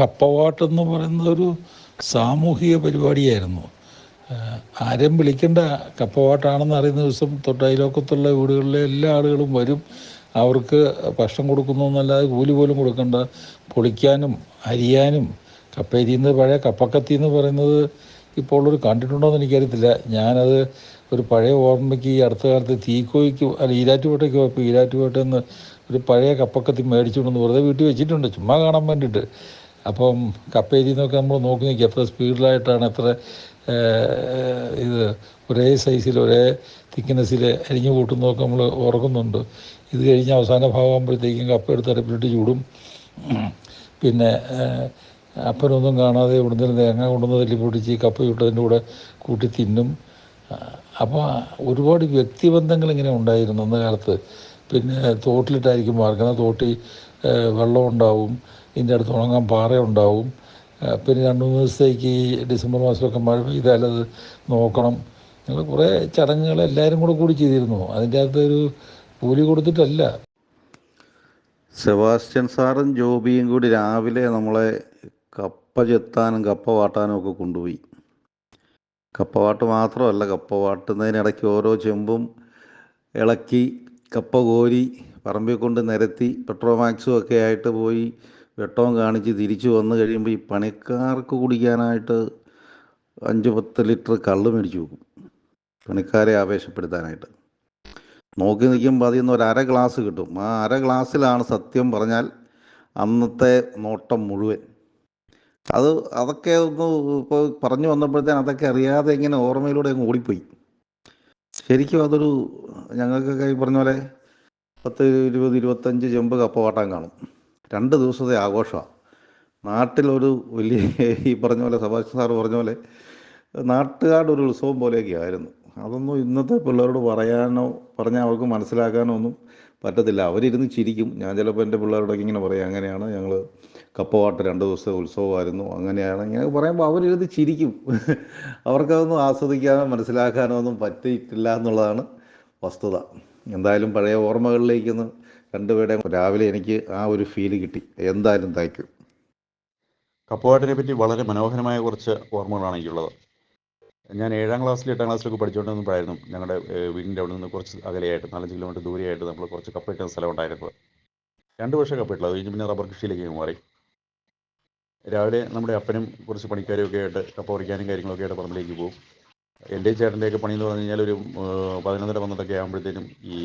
കപ്പവാട്ടെന്ന് പറയുന്ന ഒരു സാമൂഹിക പരിപാടിയായിരുന്നു. ആരും വിളിക്കേണ്ട. കപ്പവാട്ടാണെന്ന് അറിയുന്ന ദിവസം തൊട്ട് അയലോക്കത്തുള്ള വീടുകളിലെ എല്ലാ ആളുകളും വരും. അവർക്ക് ഭക്ഷണം കൊടുക്കുന്നു എന്നല്ലാതെ കൂലി പോലും കൊടുക്കേണ്ട. പൊളിക്കാനും അരിയാനും കപ്പയരിയുന്നത് പഴയ കപ്പക്കത്തി എന്ന് പറയുന്നത് ഇപ്പോൾ ഒരു കണ്ടിട്ടുണ്ടോ എന്ന് എനിക്കറിയത്തില്ല. ഞാനത് ഒരു പഴയ ഓർമ്മയ്ക്ക് ഈ അടുത്ത കാലത്ത് തീക്കോയ്ക്ക് അല്ല ഈരാറ്റുപേട്ടയ്ക്ക് പോയപ്പോൾ ഈരാറ്റുപേട്ടയിൽ നിന്ന് ഒരു പഴയ കപ്പക്കത്തി മേടിച്ചുകൊണ്ടെന്ന് വെറുതെ വീട്ടിൽ വെച്ചിട്ടുണ്ട്. ചുമ്മാ കാണാൻ വേണ്ടിയിട്ട്. അപ്പം കപ്പയരിന്നൊക്കെ നമ്മൾ നോക്കി നിൽക്കുക. എത്ര സ്പീഡിലായിട്ടാണ് എത്ര ഇത് ഒരേ സൈസിൽ ഒരേ തിക്നെസ്സിൽ അരിഞ്ഞു കൂട്ടുന്നതൊക്കെ നമ്മൾ ഓർക്കുന്നുണ്ട്. ഇത് കഴിഞ്ഞ് അവസാന ഭാഗമാകുമ്പോഴത്തേക്കും കപ്പ എടുത്ത് അടുപ്പിലിട്ട് ചൂടും. പിന്നെ അപ്പനൊന്നും കാണാതെ ഇവിടുന്ന് തേങ്ങ കൊണ്ടുവന്ന് തല്ലി പൊടിച്ച് ഈ കപ്പ ചുട്ടതിന്റെ കൂടെ കൂട്ടി തിന്നും. അപ്പോൾ ഒരുപാട് വ്യക്തിബന്ധങ്ങൾ ഇങ്ങനെ ഉണ്ടായിരുന്നു അന്ന കാലത്ത്. പിന്നെ തോട്ടിലിട്ടായിരിക്കും വാർക്കുന്നത് തോട്ടിൽ വെള്ളം ഉണ്ടാവും. ഇതിന്റെ അടുത്ത് ഉണങ്ങാൻ പാറ ഉണ്ടാവും ഏഹ്, പിന്നെ രണ്ട് മൂന്ന് ദിവസത്തേക്ക് ഈ ഡിസംബർ മാസമൊക്കെ മഴ പെയ്താൽ അത് നോക്കണം. അങ്ങനെ കുറേ ചടങ്ങുകൾ എല്ലാവരും കൂടെ കൂടി ചെയ്തിരുന്നു. അതിന്റെ അകത്ത് ഒരു കൂലി കൊടുത്തിട്ടല്ല. സെബാസ്റ്റ്യൻ സാറും ജോബിയും കൂടി രാവിലെ നമ്മളെ കപ്പ ചെത്താനും കപ്പ വാട്ടാനും ഒക്കെ കൊണ്ടുപോയി. കപ്പവാട്ട് മാത്രമല്ല കപ്പ വാട്ടുന്നതിനിടയ്ക്ക് ഓരോ ചെമ്പും ഇളക്കി കപ്പ കോരി പറമ്പിൽ കൊണ്ട് നിരത്തി പെട്രോമാക്സും ഒക്കെ ആയിട്ട് പോയി വെട്ടവും കാണിച്ച് തിരിച്ചു വന്നു കഴിയുമ്പോൾ ഈ പണിക്കാർക്ക് കുടിക്കാനായിട്ട് അഞ്ച് പത്ത് ലിറ്റർ കള്ള് മേടിച്ചു വെക്കും. പണിക്കാരെ ആവേശപ്പെടുത്താനായിട്ട്. നോക്കി നിൽക്കുമ്പോൾ അതിൽ നിന്ന് ഒരു അര ഗ്ലാസ് കിട്ടും. ആ അര ഗ്ലാസ്സിലാണ് സത്യം പറഞ്ഞാൽ അന്നത്തെ നോട്ടം മുഴുവൻ. അത് അതൊക്കെ ഒന്ന് ഇപ്പോൾ പറഞ്ഞു വന്നപ്പോഴത്തേന് അതൊക്കെ അറിയാതെ ഇങ്ങനെ ഓർമ്മയിലൂടെ അങ്ങ് ഓടിപ്പോയി. ശരിക്കും അതൊരു ഞങ്ങൾക്കൊക്കെ ഈ പറഞ്ഞ പോലെ പത്ത് ഇരുപത് ഇരുപത്തഞ്ച് ചെമ്പ് കപ്പവാട്ടം കാണും. രണ്ട് ദിവസത്തെ ആഘോഷമാണ്. നാട്ടിലൊരു വലിയ ഈ പറഞ്ഞ പോലെ സഭാഷ് സാറ് പറഞ്ഞ പോലെ നാട്ടുകാരുടെ ഒരു ഉത്സവം പോലെയൊക്കെ ആയിരുന്നു അതൊന്നും ഇന്നത്തെ പിള്ളേരോട് പറയാനോ പറഞ്ഞാൽ അവർക്ക് മനസ്സിലാക്കാനോ ഒന്നും പറ്റത്തില്ല. അവരിരുന്ന് ചിരിക്കും. ഞാൻ ചിലപ്പോൾ എന്റെ പിള്ളേരോടൊക്കെ ഇങ്ങനെ പറയും അങ്ങനെയാണ് ഞങ്ങൾ കപ്പവാട്ട് രണ്ട് ദിവസത്തെ ഉത്സവമായിരുന്നു. അങ്ങനെയാണ് ഇങ്ങനെ പറയുമ്പോൾ അവരിരുന്ന് ചിരിക്കും. അവർക്കതൊന്നും ആസ്വദിക്കാനോ മനസ്സിലാക്കാനോ ഒന്നും പറ്റിയിട്ടില്ല എന്നുള്ളതാണ് വസ്തുത. എന്തായാലും പഴയ ഓർമ്മകളിലേക്കൊന്ന് രണ്ടുപേരുടെയും രാവിലെ എനിക്ക് ആ ഒരു ഫീൽ കിട്ടി. എന്തായാലും താങ്ക് യു കപ്പുവാട്ടിനെ പറ്റി വളരെ മനോഹരമായ കുറച്ച് ഓർമ്മകളാണ് എനിക്കുള്ളത്. ഞാൻ ഏഴാം ക്ലാസ്സിൽ എട്ടാം ക്ലാസ്സിലൊക്കെ പഠിച്ചുകൊണ്ടിരുന്നപ്പോഴായിരുന്നു ഞങ്ങളുടെ വീടിന്റെ അവിടെ നിന്ന് കുറച്ച് അകലെയായിട്ട് നാലഞ്ച് കിലോമീറ്റർ ദൂരെയായിട്ട് നമ്മൾ കുറച്ച് കപ്പ കിട്ടുന്ന സ്ഥലം ഉണ്ടായിരുന്നത്. രണ്ട് വർഷം കപ്പ ഇട്ടുള്ളത് അത് കഴിഞ്ഞ് പിന്നെ റബ്ബർ കൃഷിയിലേക്ക് മാറി. രാവിലെ നമ്മുടെ അപ്പനും കുറച്ച് പണിക്കാരും ഒക്കെ ആയിട്ട് കപ്പ പറിക്കാനും കാര്യങ്ങളൊക്കെ ആയിട്ട് പറമ്പിലേക്ക് പോകും. എന്റെ ചേട്ടന്റെയൊക്കെ പണി എന്ന് പറഞ്ഞു കഴിഞ്ഞാൽ ഒരു പതിനൊന്നര പന്ത്രണ്ടൊക്കെ ആകുമ്പോഴത്തേനും ഈ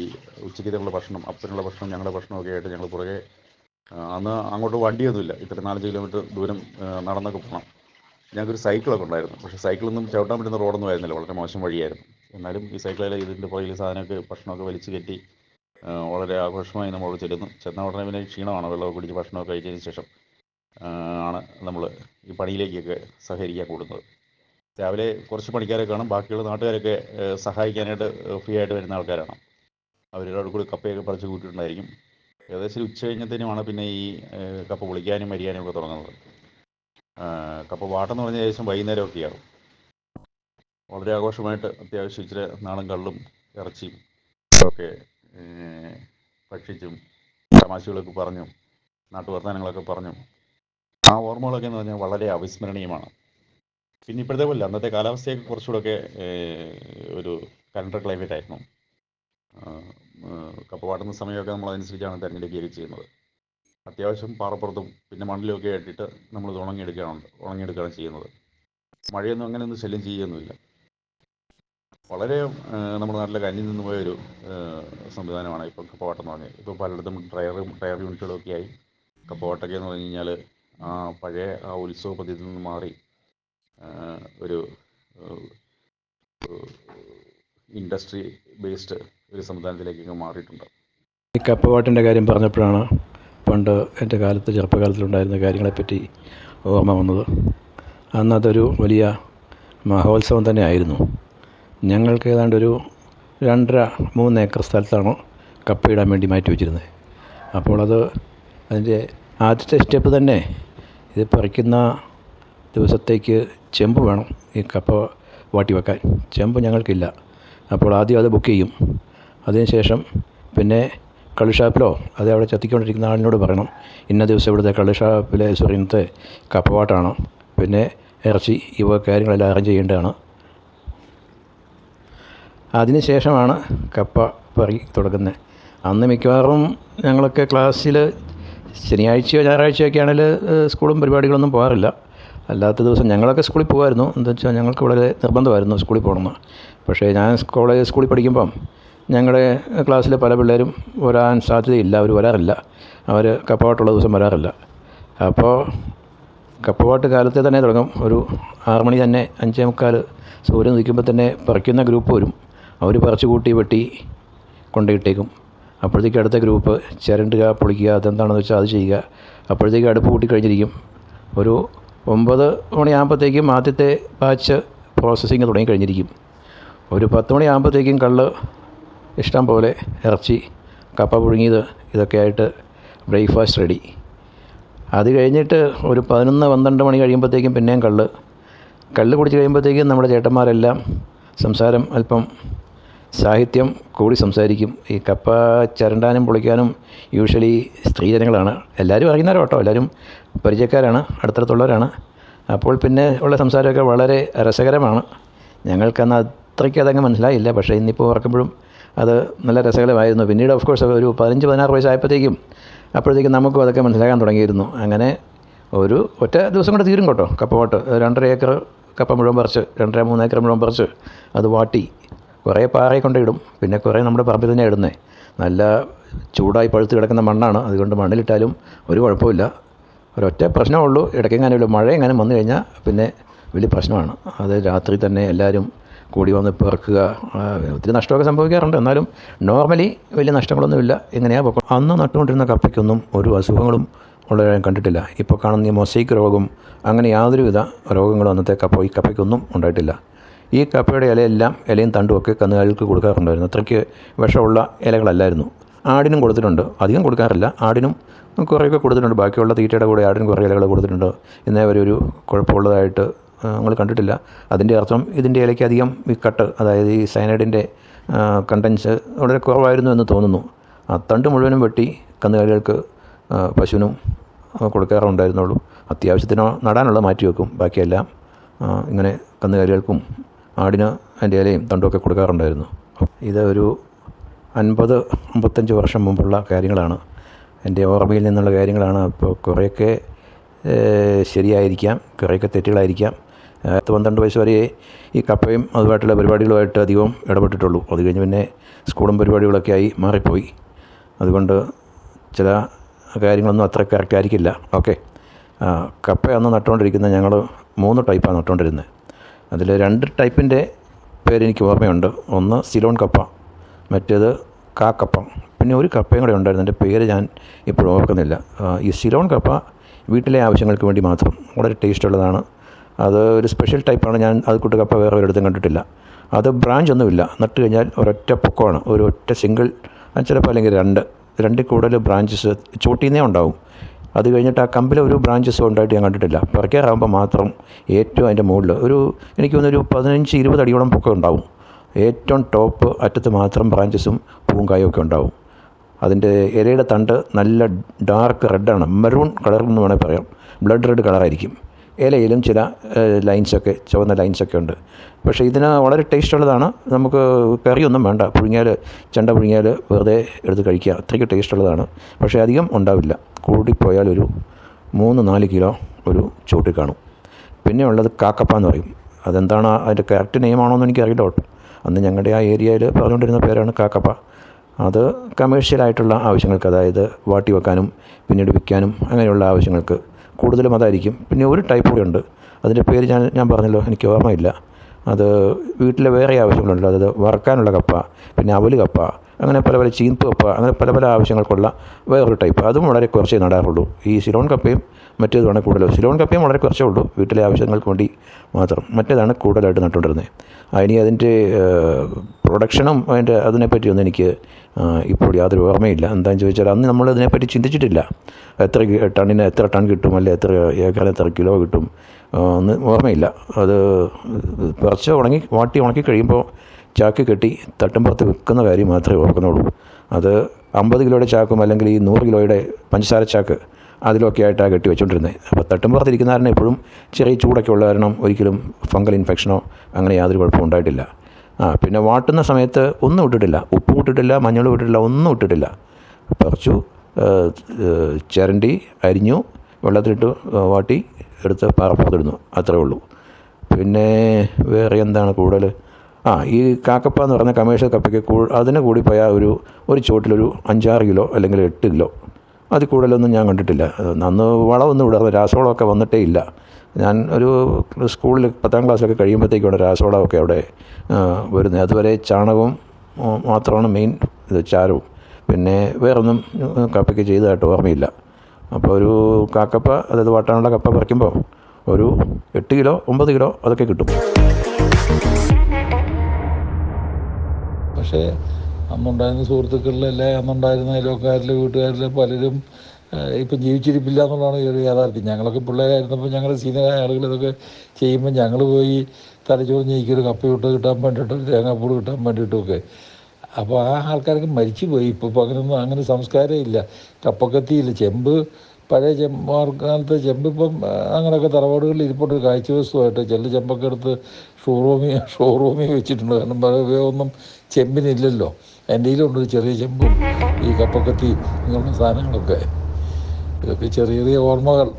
ഉച്ചയ്ക്കത്തേക്കുള്ള ഭക്ഷണം അപ്പനുള്ള ഭക്ഷണം ഞങ്ങളുടെ ഭക്ഷണമൊക്കെ ആയിട്ട് ഞങ്ങൾ പുറകെ അന്ന് അങ്ങോട്ട് വണ്ടിയൊന്നുമില്ല. ഇത്ര നാലഞ്ച് കിലോമീറ്റർ ദൂരം നടന്നൊക്കെ പോകണം ഞങ്ങൾക്കൊരു സൈക്കിളൊക്കെ ഉണ്ടായിരുന്നു. പക്ഷേ സൈക്കിളൊന്നും ചവിട്ടാൻ പറ്റുന്ന റോഡൊന്നും ആയിരുന്നില്ല. വളരെ മോശം വഴിയായിരുന്നു. എന്നാലും ഈ സൈക്കിളിൽ ഇതിന്റെ പുറകിൽ സാധനമൊക്കെ ഭക്ഷണമൊക്കെ വലിച്ചു കയറ്റി വളരെ ആഘോഷമായി നമ്മൾ ചെല്ലുന്നു. ചെന്ന ഉടനെ പിന്നെ ക്ഷീണമാണ്. വെള്ളമൊക്കെ കുടിച്ച് ഭക്ഷണമൊക്കെ കഴിച്ചതിന് ശേഷം ആണ് നമ്മൾ ഈ പണിയിലേക്കൊക്കെ സഹകരിക്കാൻ കൂടുന്നത്. രാവിലെ കുറച്ച് പണിക്കാരെ കാണും. ബാക്കിയുള്ള നാട്ടുകാരൊക്കെ സഹായിക്കാനായിട്ട് ഫ്രീ ആയിട്ട് വരുന്ന ആൾക്കാരാണ്. അവരുടെ കൂടി കപ്പയൊക്കെ പറിച്ച് കൂട്ടിയിട്ടുണ്ടായിരിക്കും. ഏകദേശം ഉച്ച കഴിഞ്ഞത്തേനുമാണ് പിന്നെ ഈ കപ്പ പൊളിക്കാനും മരിയാനും ഒക്കെ തുടങ്ങുന്നത്. കപ്പ വാട്ടെന്ന് പറഞ്ഞ ഏകദേശം വൈകുന്നേരമൊക്കെയാകും വളരെ ആഘോഷമായിട്ട് അത്യാവശ്യം ഇച്ചിരി നാടൻ കള്ളും ഇറച്ചിയും ഒക്കെ ഭക്ഷിച്ചും തമാശകളൊക്കെ പറഞ്ഞും നാട്ടുവർത്തമാനങ്ങളൊക്കെ പറഞ്ഞും. ആ ഓർമ്മകളൊക്കെ എന്ന് പറഞ്ഞാൽ വളരെ അവിസ്മരണീയമാണ്. പിന്നെ ഇപ്പോഴത്തെ പോലെ അന്നത്തെ കാലാവസ്ഥയൊക്കെ കുറച്ചുകൂടെയൊക്കെ ഒരു കലണ്ടർ ക്ലൈമറ്റ് ആയിരുന്നു. കപ്പ വാട്ടുന്ന സമയമൊക്കെ നമ്മൾ അതനുസരിച്ചാണ് തിരഞ്ഞെടുക്കുകയൊക്കെ ചെയ്യുന്നത്. അത്യാവശ്യം പാറപ്പുറത്തും പിന്നെ മണ്ണിലൊക്കെ ഇട്ടിട്ട് നമ്മൾ ഇത് ഉണങ്ങിയെടുക്കുകയാണ് ഉണങ്ങിയെടുക്കുകയാണ് ചെയ്യുന്നത്. മഴയൊന്നും അങ്ങനെ ഒന്നും ശല്യം ചെയ്യുകയൊന്നുമില്ല. വളരെ നമ്മുടെ നാട്ടിലെ കഞ്ഞി നിന്ന് പോയൊരു സംവിധാനമാണ് ഇപ്പം കപ്പവാട്ടം എന്ന് പറഞ്ഞാൽ ഇപ്പോൾ പലയിടത്തും ടയറും ടയർ യൂണിറ്റുകളൊക്കെ ആയി. കപ്പവാട്ടൊക്കെ എന്ന് പറഞ്ഞു കഴിഞ്ഞാൽ ആ പഴയ ആ ഉത്സവ പദ്ധതിയിൽ നിന്ന് മാറി. ഒരു ഇൻഡസ്ട്രി ബേസ്ഡ് ഒരു സംവിധാനത്തിലേക്കൊക്കെ മാറിയിട്ടുണ്ട്. ഈ കപ്പവാട്ടിന്റെ കാര്യം പറഞ്ഞപ്പോഴാണ് പണ്ട് എന്റെ കാലത്ത് ചെറുപ്പകാലത്തിലുണ്ടായിരുന്ന കാര്യങ്ങളെപ്പറ്റി ഓർമ്മ വന്നത്. അന്ന് അതൊരു വലിയ മഹോത്സവം തന്നെയായിരുന്നു ഞങ്ങൾക്ക് ഏതാണ്ട് ഒരു രണ്ടര മൂന്ന് ഏക്കർ സ്ഥലത്താണ് കപ്പയിടാൻ വേണ്ടി മാറ്റി വെച്ചിരുന്നത്. അപ്പോൾ അത് അതിന്റെ ആദ്യത്തെ സ്റ്റെപ്പ് തന്നെ ഇത് പറിക്കുന്ന ദിവസത്തേക്ക് ചെമ്പ് വേണം. ഈ കപ്പ വാട്ടി വെക്കാൻ. ചെമ്പ് ഞങ്ങൾക്കില്ല. അപ്പോൾ ആദ്യം അത് ബുക്ക് ചെയ്യും. അതിനുശേഷം പിന്നെ കള്ളുഷാപ്പിലോ അത് അവിടെ ചത്തിക്കൊണ്ടിരിക്കുന്ന ആളിനോട് പറയണം. ഇന്ന ദിവസം ഇവിടുത്തെ കള്ളുഷാപ്പിലെ സോറി ഇന്നത്തെ കപ്പവാട്ടാണ്. പിന്നെ ഇറച്ചി ഇവ കാര്യങ്ങളെല്ലാം അറേഞ്ച് ചെയ്യേണ്ടതാണ്. അതിന് ശേഷമാണ് കപ്പ പറി തുടങ്ങുന്നത്. അന്ന് മിക്കവാറും ഞങ്ങളൊക്കെ ക്ലാസ്സിൽ ശനിയാഴ്ചയോ ഞായറാഴ്ചയോ ഒക്കെ ആണെങ്കിൽ സ്കൂളും പരിപാടികളൊന്നും പോകാറില്ല. അല്ലാത്ത ദിവസം ഞങ്ങളൊക്കെ സ്കൂളിൽ പോകുമായിരുന്നു. എന്താ വെച്ചാൽ ഞങ്ങൾക്ക് വളരെ നിർബന്ധമായിരുന്നു സ്കൂളിൽ പോകണമെന്ന്. പക്ഷേ ഞാൻ കോളേജ് സ്കൂളിൽ പഠിക്കുമ്പം ഞങ്ങളുടെ ക്ലാസ്സിലെ പല പിള്ളേരും വരാൻ സാധ്യതയില്ല. അവർ വരാറില്ല. അവർ കപ്പവാട്ടുള്ള ദിവസം വരാറില്ല. അപ്പോൾ കപ്പവാട്ട് കാലത്തെ തന്നെ തുടങ്ങും. ഒരു ആറ് മണി തന്നെ അഞ്ചേ മുക്കാൽ സൂര്യൻ നിൽക്കുമ്പോൾ തന്നെ പറിക്കുന്ന ഗ്രൂപ്പ് വരും. അവർ പറിച്ചു കൂട്ടി വെട്ടി കൊണ്ടിട്ടേക്കും അപ്പോഴത്തേക്ക് അടുത്ത ഗ്രൂപ്പ് ചിരണ്ടുക പൊളിക്കുക അതെന്താണെന്ന് വെച്ചാൽ അത് ചെയ്യുക. അപ്പോഴത്തേക്ക് അടുപ്പ് കൂട്ടി കഴിഞ്ഞിരിക്കും. ഒരു ഒമ്പത് മണിയാകുമ്പോഴത്തേക്കും ആദ്യത്തെ ബാച്ച് പ്രോസസ്സിങ് തുടങ്ങി കഴിഞ്ഞിരിക്കും. ഒരു പത്ത് മണിയാകുമ്പോഴത്തേക്കും കള്ള് ഇഷ്ടം പോലെ ഇറച്ചി കപ്പ പുഴുങ്ങിയത് ഇതൊക്കെ ആയിട്ട് ബ്രേക്ക്ഫാസ്റ്റ് റെഡി. അത് കഴിഞ്ഞിട്ട് ഒരു പതിനൊന്ന് പന്ത്രണ്ട് മണി കഴിയുമ്പോഴത്തേക്കും പിന്നെയും കള്ള്. കള്ള് കുടിച്ച് കഴിയുമ്പോഴത്തേക്കും നമ്മുടെ ചേട്ടന്മാരെല്ലാം സംസാരം അല്പം സാഹിത്യം കൂടി സംസാരിക്കും. ഈ കപ്പ ചരണ്ടാനും പൊളിക്കാനും യൂഷ്വലി സ്ത്രീജനങ്ങളാണ്. എല്ലാവരും അറിയുന്നവരോ കേട്ടോ. എല്ലാവരും പരിചയക്കാരാണ്. അടുത്തടുത്തുള്ളവരാണ്. അപ്പോൾ പിന്നെ ഉള്ള സംസാരമൊക്കെ വളരെ രസകരമാണ്. ഞങ്ങൾക്കന്ന് അത്രയ്ക്ക് അതങ്ങ് മനസ്സിലായില്ല. പക്ഷേ ഇന്നിപ്പോൾ ഓർക്കുമ്പോഴും അത് നല്ല രസകരമായിരുന്നു. പിന്നീട് ഓഫ് കോഴ്സ് ഒരു പതിനഞ്ച് പതിനാറ് വയസ്സായപ്പോഴത്തേക്കും അപ്പോഴത്തേക്കും നമുക്കും അതൊക്കെ മനസ്സിലാക്കാൻ തുടങ്ങിയിരുന്നു. അങ്ങനെ ഒരു ഒറ്റ ദിവസം കൊണ്ട് തീരും കേട്ടോ കപ്പ വാട്ട്. രണ്ടര ഏക്കർ കപ്പ മുഴുവൻ പറിച്ച് രണ്ടര മൂന്ന് ഏക്കർ മുഴുവൻ പറിച്ച് അത് വാട്ടി. കുറേ പാറയെ കൊണ്ടിടും പിന്നെ കുറേ നമ്മുടെ പറമ്പിൽ തന്നെ ഇടുന്നത് നല്ല ചൂടായി പഴുത്ത് കിടക്കുന്ന മണ്ണാണ്. അതുകൊണ്ട് മണ്ണിലിട്ടാലും ഒരു കുഴപ്പമില്ല. ഒരൊറ്റ പ്രശ്നമേ ഉള്ളൂ മഴ എങ്ങാനും വന്നു കഴിഞ്ഞാൽ പിന്നെ വലിയ പ്രശ്നമാണ്. അത് രാത്രി തന്നെ എല്ലാവരും കൂടി വന്ന് പെറുക്കുക ഒത്തിരി നഷ്ടമൊക്കെ സംഭവിക്കാറുണ്ട്. എന്നാലും നോർമലി വലിയ നഷ്ടങ്ങളൊന്നുമില്ല. എങ്ങനെയാണ് പൊക്കം അന്ന് നട്ടുകൊണ്ടിരുന്ന കപ്പയ്ക്കൊന്നും ഒരു അസുഖങ്ങളും ഉള്ള കണ്ടിട്ടില്ല. ഇപ്പോൾ കാണുന്ന ഈ മൊസൈക്ക് രോഗം അങ്ങനെ യാതൊരുവിധ രോഗങ്ങളും അന്നത്തെ കപ്പ ഈ കപ്പയ്ക്കൊന്നും ഉണ്ടായിട്ടില്ല. ഈ കപ്പയുടെ ഇലയെല്ലാം ഇലയും തണ്ടുമൊക്കെ കന്നുകാലികൾക്ക് കൊടുക്കാറുണ്ടായിരുന്നു. അത്രയ്ക്ക് വിഷമുള്ള ഇലകളല്ലായിരുന്നു. ആടിനും കൊടുത്തിട്ടുണ്ട്. അധികം കൊടുക്കാറില്ല. ആടിനും കുറേയൊക്കെ കൊടുത്തിട്ടുണ്ട്. ബാക്കിയുള്ള തീറ്റയുടെ കൂടെ ആടിനും കുറേ ഇലകൾ കൊടുത്തിട്ടുണ്ട്. എന്നേ വരെ ഒരു കുഴപ്പമുള്ളതായിട്ട് നമ്മൾ കണ്ടിട്ടില്ല. അതിന്റെ അർത്ഥം ഇതിന്റെ ഇലയ്ക്ക് അധികം ഈ കട്ട് അതായത് ഈ സൈനൈഡിന്റെ കണ്ടൻസ് വളരെ കുറവായിരുന്നു എന്ന് തോന്നുന്നു. ആ തണ്ട് മുഴുവനും വെട്ടി കന്നുകാലികൾക്ക് പശുവിനും കൊടുക്കാറുണ്ടായിരുന്നുള്ളൂ. അത്യാവശ്യത്തിന് നടാനുള്ള മാറ്റി വെക്കും ബാക്കിയെല്ലാം ഇങ്ങനെ കന്നുകാലികൾക്കും ആടിന് അതിന്റെ ഇലയും തണ്ടുമൊക്കെ കൊടുക്കാറുണ്ടായിരുന്നു. ഇത് ഒരു അൻപത് അമ്പത്തഞ്ച് വർഷം മുമ്പുള്ള കാര്യങ്ങളാണ്. എന്റെ ഓർമ്മയിൽ നിന്നുള്ള കാര്യങ്ങളാണ്. അപ്പോൾ കുറേയൊക്കെ ശരിയായിരിക്കാം കുറേയൊക്കെ തെറ്റുകളായിരിക്കാം. പത്ത് പന്ത്രണ്ട് വയസ്സ് വരെ ഈ കപ്പയും അതുമായിട്ടുള്ള പരിപാടികളുമായിട്ട് അധികവും ഇടപെട്ടിട്ടുള്ളൂ. അത് കഴിഞ്ഞ് പിന്നെ സ്കൂളും പരിപാടികളൊക്കെ ആയി മാറിപ്പോയി. അതുകൊണ്ട് ചില കാര്യങ്ങളൊന്നും അത്ര കറക്റ്റായിരിക്കില്ല ഓക്കെ. കപ്പ അന്ന് നട്ടുകൊണ്ടിരിക്കുന്ന ഞങ്ങൾ മൂന്ന് ടൈപ്പാണ് നട്ടുകൊണ്ടിരുന്നത്. അതിൽ രണ്ട് ടൈപ്പിന്റെ പേരെനിക്ക് ഓർമ്മയുണ്ട്. ഒന്ന് സിലോൺ കപ്പ മറ്റേത് കാക്കപ്പ പിന്നെ ഒരു കപ്പയും കൂടെ ഉണ്ടായിരുന്നു. എന്റെ പേര് ഞാൻ ഇപ്പോൾ ഓർക്കുന്നില്ല. ഈ സിലോൺ കപ്പ വീട്ടിലെ ആവശ്യങ്ങൾക്ക് വേണ്ടി മാത്രം വളരെ ടേസ്റ്റ് ഉള്ളതാണ് അത് ഒരു സ്പെഷ്യൽ ടൈപ്പാണ്. ഞാൻ അത് കൂട്ട് കപ്പ വേറെ ഒരിടത്തും കണ്ടിട്ടില്ല. അത് ബ്രാഞ്ച് ഒന്നുമില്ല. നട്ട് കഴിഞ്ഞാൽ ഒരൊറ്റ പൊക്കമാണ്. ഒരു ഒറ്റ സിംഗിൾ ചിലപ്പോൾ അല്ലെങ്കിൽ രണ്ട്. രണ്ടിൽ കൂടുതൽ ബ്രാഞ്ചസ് ചോട്ടിന്നേ ഉണ്ടാവും. അത് കഴിഞ്ഞിട്ട് ആ കമ്പിലെ ഒരു ബ്രാഞ്ചസ് ഉണ്ടായിട്ട് ഞാൻ കണ്ടിട്ടില്ല. പറക്കാറാകുമ്പോൾ മാത്രം ഏറ്റവും അതിന്റെ മുകളിൽ ഒരു എനിക്ക് തോന്നുന്നു ഒരു പതിനഞ്ച് ഇരുപത് അടിയോളം പൊക്കം ഉണ്ടാവും. ഏറ്റവും ടോപ്പ് അറ്റത്ത് മാത്രം ബ്രാഞ്ചസും പൂവും കായും ഒക്കെ ഉണ്ടാവും. അതിന്റെ ഇലയുടെ തണ്ട് നല്ല ഡാർക്ക് റെഡാണ് മെറൂൺ കളർ എന്ന് വേണമെങ്കിൽ പറയാം. ബ്ലഡ് റെഡ് കളറായിരിക്കും ഇലയിലും ചില ലൈൻസൊക്കെ ചുവന്ന ലൈൻസൊക്കെ ഉണ്ട്. പക്ഷേ ഇതിന് വളരെ ടേസ്റ്റ് ഉള്ളതാണ് നമുക്ക് കറിയൊന്നും വേണ്ട. പുഴുങ്ങിയാൽ ചെണ്ട പുഴുങ്ങിയാൽ വെറുതെ എടുത്ത് കഴിക്കുക. അത്രയ്ക്ക് ടേസ്റ്റ് ഉള്ളതാണ് പക്ഷേ അധികം ഉണ്ടാവില്ല. കൂടിപ്പോയാൽ ഒരു മൂന്ന് നാല് കിലോ ഒരു ചൂട്ടിൽ കാണും. പിന്നെ ഉള്ളത് കാക്കപ്പ എന്ന് പറയും. അതെന്താണ് അതിന്റെ കറക്റ്റ് നെയിമാണോ എന്ന് എനിക്കറിയില്ല കേട്ടോ. അന്ന് ഞങ്ങളുടെ ആ ഏരിയയിൽ പറഞ്ഞുകൊണ്ടിരുന്ന പേരാണ് കാക്കപ്പ. അത് കമേഴ്ഷ്യലായിട്ടുള്ള ആവശ്യങ്ങൾക്ക് അതായത് വാട്ടി വെക്കാനും പിന്നീട് വിൽക്കാനും അങ്ങനെയുള്ള ആവശ്യങ്ങൾക്ക് കൂടുതലും അതായിരിക്കും. പിന്നെ ഒരു ടൈപ്പ് കൂടി ഉണ്ട്. അതിന്റെ പേര് ഞാൻ ഞാൻ പറഞ്ഞല്ലോ എനിക്ക് ഓർമ്മയില്ല. അത് വീട്ടിലെ വേറെ ആവശ്യങ്ങളുണ്ട് അതായത് വറക്കാനുള്ള കപ്പ പിന്നെ അവൽ കപ്പ അങ്ങനെ പല പല ചീന്ത് കപ്പ അങ്ങനെ പല പല ആവശ്യങ്ങൾക്കുള്ള വേറൊരു ടൈപ്പ് അതും വളരെ കുറച്ചേ നടാറുള്ളൂ. ഈ സിലോൺ കപ്പയും മറ്റേതുമാണ് കൂടുതൽ സിലോൺ കപ്പയും വളരെ കുറച്ചേ ഉള്ളൂ. വീട്ടിലെ ആവശ്യങ്ങൾക്ക് വേണ്ടി മാത്രം. മറ്റേതാണ് കൂടുതലായിട്ട് നട്ടുകൊണ്ടിരുന്നത്. അതിന് അതിന്റെ പ്രൊഡക്ഷനും അതിന്റെ അതിനെപ്പറ്റിയൊന്നും എനിക്ക് ഇപ്പോൾ യാതൊരു ഓർമ്മയില്ല. എന്താണെന്ന് ചോദിച്ചാൽ അന്ന് നമ്മൾ അതിനെപ്പറ്റി ചിന്തിച്ചിട്ടില്ല. എത്ര ടണ്ണിന് എത്ര ടൺ കിട്ടും? അല്ലെ എത്ര ഏക്കാലം എത്ര കിലോ കിട്ടും? ഒന്ന് ഓർമ്മയില്ല. അത് കുറച്ച് ഉണങ്ങി വാട്ടി ഉണക്കി കഴിയുമ്പോൾ ചാക്ക് കെട്ടി തട്ടുംപുറത്ത് വിൽക്കുന്ന കാര്യം മാത്രമേ ഓർക്കുന്നുള്ളൂ. അത് അമ്പത് കിലോയുടെ ചാക്കും അല്ലെങ്കിൽ ഈ നൂറ് കിലോയുടെ പഞ്ചസാര ചാക്ക് അതിലൊക്കെ ആയിട്ടാണ് കെട്ടി വെച്ചുകൊണ്ടിരുന്നത് അപ്പോൾ തട്ടും പുറത്തിരിക്കുന്ന കാരണം എപ്പോഴും ചെറിയ ചൂടൊക്കെ ഉള്ള കാരണം ഒരിക്കലും ഫംഗൽ ഇൻഫെക്ഷനോ അങ്ങനെ യാതൊരു കുഴപ്പവും ഉണ്ടായിട്ടില്ല. ആ പിന്നെ വാട്ടുന്ന സമയത്ത് ഒന്നും ഇട്ടിട്ടില്ല. ഉപ്പ് ഇട്ടിട്ടില്ല മഞ്ഞളും ഇട്ടിട്ടില്ല ഒന്നും ഇട്ടിട്ടില്ല. പറിച്ചു ചിരണ്ടി അരിഞ്ഞു വെള്ളത്തിലിട്ട് വാട്ടി എടുത്ത് പാറപ്പുറത്തിടുന്നു അത്രേ ഉള്ളൂ. പിന്നെ വേറെ എന്താണ് കൂടുതൽ ആ ഈ കാക്കപ്പ എന്ന് പറഞ്ഞ കമേഴ്ഷ്യൽ കപ്പയ്ക്ക് കൂ അതിന് കൂടി പോയാൽ ഒരു ഒരു ചുവട്ടിലൊരു അഞ്ചാറ് കിലോ അല്ലെങ്കിൽ എട്ട് കിലോ അതിൽ കൂടുതലൊന്നും ഞാൻ കണ്ടിട്ടില്ല. അന്ന് വളമൊന്നും ഇടാതെ രാസവളമൊക്കെ വന്നിട്ടേ ഇല്ല. ഞാൻ ഒരു സ്കൂളിൽ പത്താം ക്ലാസ്സൊക്കെ കഴിയുമ്പോഴത്തേക്കാണ് രാസവളമൊക്കെ അവിടെ വരുന്നത്. അതുവരെ ചാണകവും മാത്രമാണ് മെയിൻ ഇത് ചാരവും. പിന്നെ വേറൊന്നും കപ്പയ്ക്ക് ചെയ്തതായിട്ട് ഓർമ്മയില്ല. അപ്പോൾ ഒരു കാക്കപ്പ അതായത് വാട്ടാനുള്ള കപ്പ പറിക്കുമ്പോൾ ഒരു എട്ട് കിലോ ഒമ്പത് കിലോ അതൊക്കെ കിട്ടും. പക്ഷേ അന്നുണ്ടായിരുന്ന സുഹൃത്തുക്കളിലല്ലേ അന്നുണ്ടായിരുന്ന അയൽവക്കാരിലെ വീട്ടുകാരിലെ പലരും ഇപ്പം ജീവിച്ചിരിപ്പില്ല എന്നുള്ളതാണ് ഒരു യാഥാർത്ഥ്യം. ഞങ്ങളൊക്കെ പിള്ളേരായിരുന്നപ്പോൾ ഞങ്ങൾ സീനിയറായ ആളുകൾ ഇതൊക്കെ ചെയ്യുമ്പോൾ ഞങ്ങൾ പോയി തലച്ചോറിഞ്ഞ് എനിക്കൊരു ഒരു ഇട്ട് കിട്ടാൻ വേണ്ടിയിട്ട് തേങ്ങാപ്പൂട് കിട്ടാൻ വേണ്ടിയിട്ടൊക്കെ. അപ്പോൾ ആ ആൾക്കാരൊക്കെ മരിച്ചു പോയി. ഇപ്പോൾ ഇപ്പോൾ അങ്ങനെയൊന്നും അങ്ങനെ സംസ്കാരം ഇല്ല. കപ്പക്കത്തിയില്ല ചെമ്പ് പഴയ ചെമ്പാർക്കാലത്തെ ചെമ്പ് ഇപ്പം അങ്ങനെയൊക്കെ തറവാടുകളിൽ ഇരിപ്പോട്ട് ഒരു കാഴ്ച വസ്തുവായിട്ട് ചില ചെമ്പൊക്കെ എടുത്ത് ഷോറൂമിൽ ഷോറൂമിൽ വെച്ചിട്ടുണ്ട്. കാരണം വേറെ ഒന്നും ചെമ്പിനില്ലല്ലോ. എന്റെ കയ്യിലുണ്ട് ചെറിയ ചെമ്പും ഈ കപ്പക്കത്തി ഇങ്ങനെയുള്ള സാധനങ്ങളൊക്കെ. ഇതൊക്കെ ചെറിയ ചെറിയ ഓർമ്മകൾ.